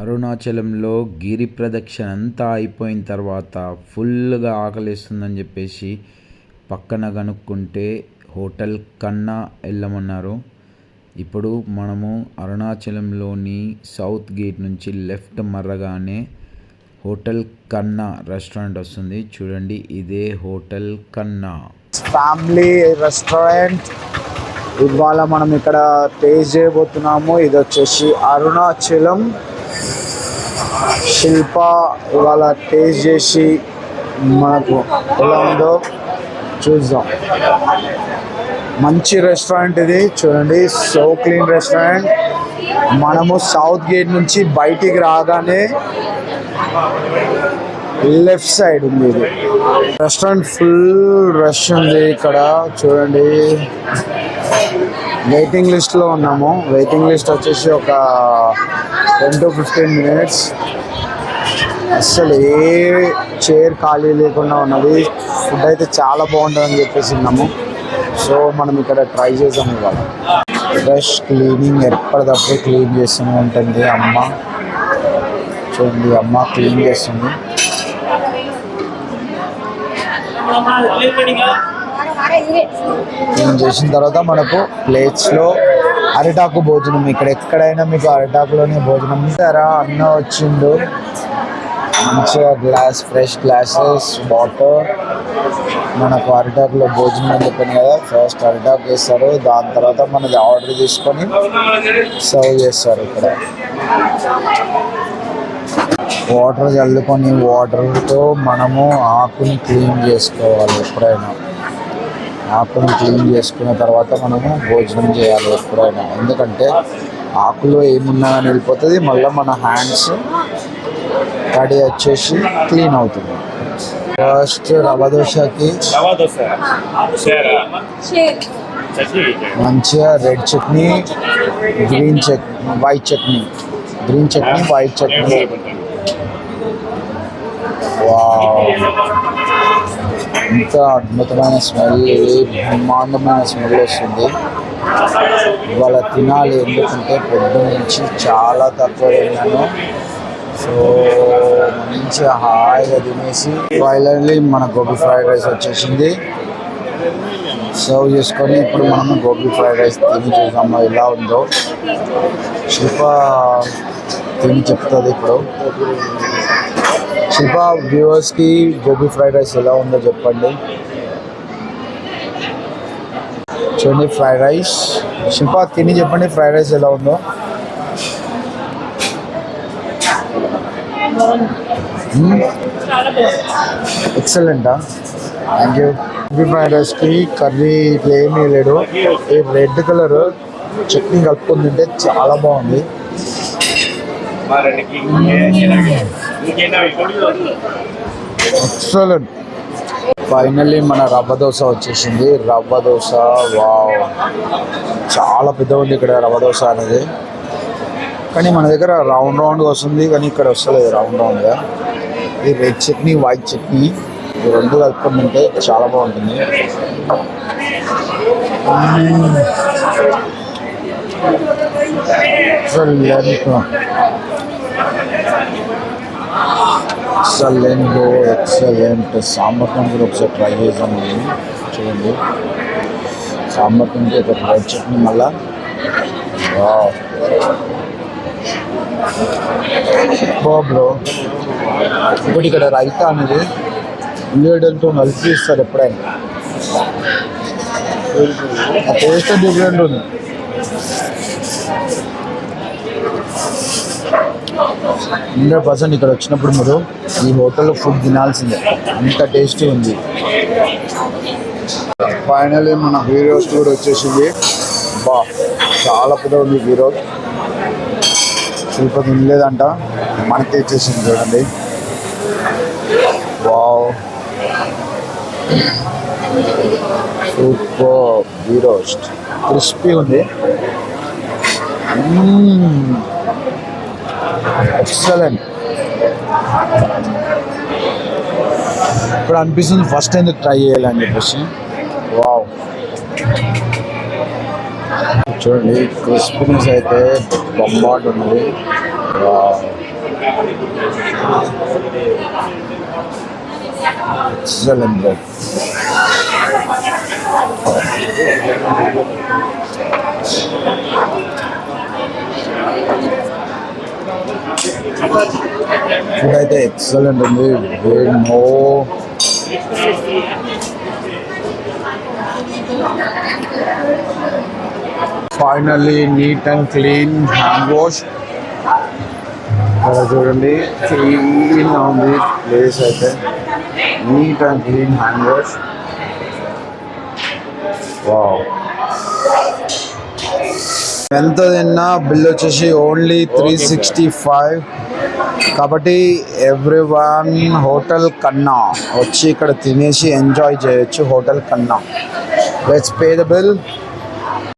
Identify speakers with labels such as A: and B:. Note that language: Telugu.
A: అరుణాచలంలో గిరి ప్రదక్షిణ అంతా అయిపోయిన తర్వాత ఫుల్గా ఆకలిస్తుందని చెప్పేసి పక్కన కనుక్కుంటే హోటల్ కన్నా వెళ్ళమన్నారు. ఇప్పుడు మనము అరుణాచలంలోని సౌత్ గేట్ నుంచి లెఫ్ట్ మర్రగానే హోటల్ కన్నా రెస్టారెంట్ వస్తుంది. చూడండి ఇదే హోటల్ కన్నా.
B: Family restaurant. ఇవాళ మనం ఇక్కడ టేస్ట్ చేయబోతున్నాము. ఇది వచ్చేసి అరుణాచలం శిల్ప ఇవాళ టేస్ట్ చేసి మనకు ఎలా ఉందో చూద్దాం. మంచి రెస్టారెంట్ ఇది చూడండి సో క్లీన్ రెస్టారెంట్ మనము సౌత్ గేట్ నుంచి బయటికి రాగానే లెఫ్ట్ సైడ్ ఉంది ఇది. రెస్టారెంట్ ఫుల్ రష్ ఉంది ఇక్కడ చూడండి. వెయిటింగ్ లిస్ట్లో ఉన్నాము. వెయిటింగ్ లిస్ట్ వచ్చేసి ఒక టెన్ టు ఫిఫ్టీన్ మినిట్స్ అస్సలు ఏ చైర్ ఖాళీ లేకుండా ఉన్నది ఫుడ్ అయితే చాలా బాగుంటుందని చెప్పేసి విన్నాము సో మనం ఇక్కడ ట్రై చేద్దాం ఇవాళ ఫ్రెష్ క్లీనింగ్ ఎప్పటికప్పుడు క్లీన్ చేస్తూనే ఉంటుంది అమ్మ చూడండి అమ్మ క్లీన్ చేస్తుంది క్లీన్ చేసిన తర్వాత మనకు ప్లేట్స్లో అరిటాకు భోజనం. ఇక్కడ ఎక్కడైనా మీకు అరిటాకులోనే భోజనం ఇస్తారా? అన్న వచ్చిండు. మంచిగా గ్లాస్ ఫ్రెష్ గ్లాసెస్ వాటర్ మనకు అరిటాకులో భోజనం అని చెప్పాను కదా? ఫస్ట్ అరిటాకు వేస్తారు దాని తర్వాత మనది ఆర్డర్ తీసుకొని సర్వ్ చేస్తారు ఇక్కడ. వాటర్ చల్లుకొని వాటర్తో మనము ఆకుని క్లీన్ చేసుకోవాలి ఎప్పుడైనా. ఆకుని క్లీన్ చేసుకున్న తర్వాత మనము భోజనం చేయాలి ఎప్పుడైనా. ఎందుకంటే ఆకులో ఏమున్నా అని వెళ్ళిపోతుంది మళ్ళీ మన హ్యాండ్స్ కడి వచ్చేసి క్లీన్ అవుతుంది. ఫస్ట్ రవ దోశకి మంచిగా red chutney green chutney white chutney. Green chutney white chutney. Wow. ఎంత అద్భుతమైన స్మెల్ బ్రహ్మాండమైన స్మెల్ వస్తుంది. ఇవాళ తినాలి ఎందుకంటే పొద్దు నుంచి చాలా తక్కువ తిన్నాను. సో మంచిగా హాయిగా తినేసి ఫైనల్లీ మన గోబీ ఫ్రైడ్ రైస్ వచ్చేసింది. సర్వ్ చేసుకొని ఇప్పుడు మనం గోబీ ఫ్రైడ్ రైస్ తిని చూద్దాము ఎలా ఉందో. శిల్ప తిని చెప్తుంది ఇప్పుడు. శిల్ప వ్యూవర్స్కి గోబీ ఫ్రైడ్ రైస్ ఎలా ఉందో చెప్పండి. చూడండి ఫ్రైడ్ రైస్. శిల్ప తిని చెప్పండి ఫ్రైడ్ రైస్ ఎలా ఉందో. ఎక్సలెంటా థ్యాంక్ యూ గోబీ ఫ్రైడ్ రైస్కి కర్రీ ఇట్లా ఏమీ లేడు ఈ రెడ్ కలర్ చట్నీ కలుపుకొని తింటే చాలా బాగుంది. ఎక్సలెంట్. ఫైనల్లీ మన రవ్వ దోశ వచ్చేసింది. రవ్వ దోశ వావ్. చాలా పెద్ద ఉంది ఇక్కడ రవ్వ దోశ అనేది. కానీ మన దగ్గర రౌండ్ రౌండ్గా వస్తుంది కానీ ఇక్కడ వస్తలేదు రౌండ్ రౌండ్గా. ఇది రెడ్ చట్నీ వైట్ చట్నీ ఈ రెండు కలుపుకొని ఉంటే చాలా బాగుంటుంది. అసలు ఎక్సలెంట్ ఎక్సలెంట్ ఎక్సలెంట్ కూడా ఒకసారి ట్రై చేద్దాం నేను చూడండి. సాంబార్తో ఒక రెడ్ చట్నీ మళ్ళా. బ్రో ఇప్పుడు ఇక్కడ రైతా అనేది ఉల్లిగడ్డలతో నలిపి ఇస్తారు ఎప్పుడైనా. టేస్ట్ డిఫరెంట్ ఉంది. హండ్రెడ్ పర్సెంట్ ఇక్కడ వచ్చినప్పుడు మీరు ఈ హోటల్లో ఫుడ్ తినాల్సిందే. అంత టేస్టీ ఉంది. ఫైనలీ మన హీరోస్ కూడా వచ్చేసింది. బా చాలా పెద్ద ఉంది హీరో. శిల్ప తినలేదంట. మనకి తెచ్చేసింది చూడండి. వావ్ సూపర్ హీరోస్ట్ క్రిస్పీ ఉంది. ఎక్సలెంట్. ఇప్పుడు అనిపిస్తుంది ఫస్ట్ ఎందుకు ట్రై చేయాలని చెప్పేసి. వావ్. చూడండి క్రిస్పీనెస్ అయితే బొమ్మాట ఉంది ఎక్సలెంట్ బ్రో. ఫుడ్ అయితే ఎక్సలెంట్ ఉంది వేడి no finally neat and clean hand wash ఇక్కడ చూడండి క్లీన్గా ఉంది ప్లేస్ అయితే neat and clean hand wash wow ఎంత తిన్నా బిల్ వచ్చేసి ఓన్లీ త్రీ సిక్స్టీ ఫైవ్ కాబట్టి ఎవ్రీ వన్ హోటల్ కన్నా వచ్చి ఇక్కడ తినేసి ఎంజాయ్ చేయొచ్చు హోటల్ కన్నా. Let's pay the bill